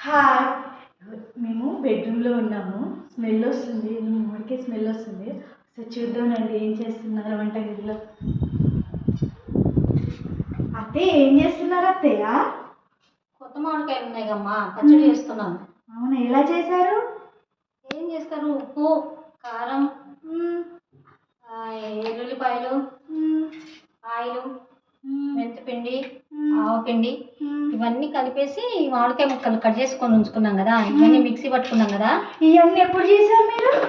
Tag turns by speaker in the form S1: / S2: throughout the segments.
S1: Hi మేము బెడ్రూమ్లో ఉన్నాము. స్మెల్ వస్తుంది. మామిడికాయ స్మెల్ వస్తుంది. ఒకసారి చూద్దామండి ఏం చేస్తున్నారు వంటగదిలో? అత్తయ్య ఏం చేస్తున్నారు అత్తయ్య?
S2: కొత్త మామిడికాయలు ఉన్నాయి కమ్మా పచ్చడి చేస్తున్నాను.
S1: అవునా? ఎలా చేశారు
S2: ఏం చేస్తారు ఉప్పు కారం
S1: మ్మ్,
S2: ఆ, ఎల్లుల్లిపాయలు
S1: మ్మ్,
S2: ఆయిల్
S1: మ్మ్,
S2: మెంతిపిండి ఆవపిండి. ఇవన్నీ కలిపేసి మామిడికాయ ముక్కలు కట్ చేసుకొని ఉంచుకున్నాం కదా. ఇవన్నీ మిక్సీ పట్టుకున్నాం కదా.
S1: ఇవన్నీ ఎప్పుడు చేశారు మీరు?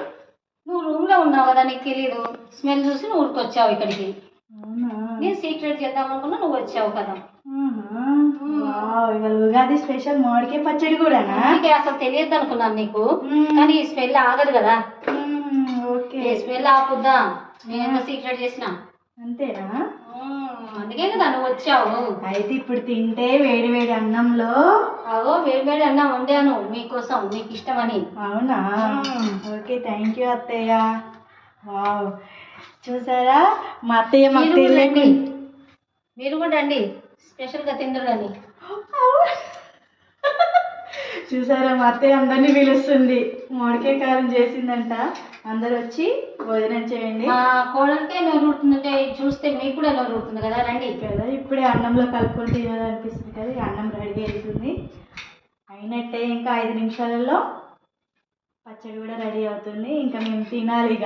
S2: నువ్వు రూమ్లో ఉన్నావు కదా నీకు తెలియదు స్మెల్ చూసి నువ్వు ఊరికొచ్చావు ఇక్కడికి. నేను సీక్రెట్ చేద్దాం అనుకున్నా నువ్వు వచ్చావు కదా.
S1: ఉగాది స్పెషల్ మామిడికాయ పచ్చడి
S2: అందుకే అసలు తెలియదు అనుకున్నాను నీకు. కానీ ఈ స్మెల్ ఆగదు కదా.
S1: ఓకే.
S2: ఈ స్మెల్ ఆపుద్దా. నేను సీక్రెట్ చేసిన.
S1: అంతేనా?
S2: అందుకే కదా నువ్వు వచ్చావు.
S1: అయితే ఇప్పుడు తింటే వేడి వేడి అన్నంలో?
S2: అవో వేడి వేడి అన్నం వండాను మీకోసం మీకు ఇష్టమని
S1: అవునా ఓకే థ్యాంక్ యూ అత్తయ్య. వావ్. చూసారా? మా అత్తయ్య మాకు
S2: మీరు కూడా. మీరు రండి. స్పెషల్గా తిందురని.
S1: చూసారా? మా అత్తయ్య అందరినీ పిలుస్తుంది. మామిడికాయ కారం చేసిందంట. అందరు వచ్చి భోజనం చేయండి.
S2: మా కోడలికే నోరు ఊరుతుందంటే చూస్తే మీకు కూడా నోరు ఊరుతుంది కదా? రండి.
S1: కదా ఇప్పుడే అన్నంలో కలుపుకొని తినాలనిపిస్తుంది కదా? అన్నం రెడీ అవుతుంది. అయినట్టే ఇంకా ఐదు నిమిషాలలో పచ్చడి కూడా రెడీ అవుతుంది. ఇంకా మేము తినాలి ఇక.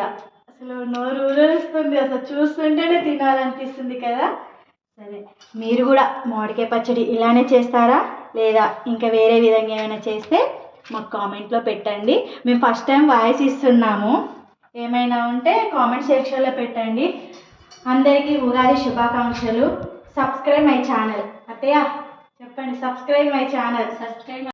S1: అసలు నోరు ఊరేస్తుంది. అసలు చూస్తుంటేనే తినాలనిపిస్తుంది కదా? సరే. మీరు కూడా మామిడికాయ పచ్చడి ఇలానే చేస్తారా? లేదా ఇంకా వేరే విధంగా ఏమైనా చేస్తే మాకు కామెంట్లో పెట్టండి. మేము ఫస్ట్ టైం వాయిస్ ఇస్తున్నాము. ఏమైనా ఉంటే కామెంట్ సెక్షన్లో పెట్టండి. అందరికీ ఉగాది శుభాకాంక్షలు. సబ్స్క్రైబ్ మై ఛానల్ అత్తయ్య చెప్పండి. Subscribe my channel
S2: subscribe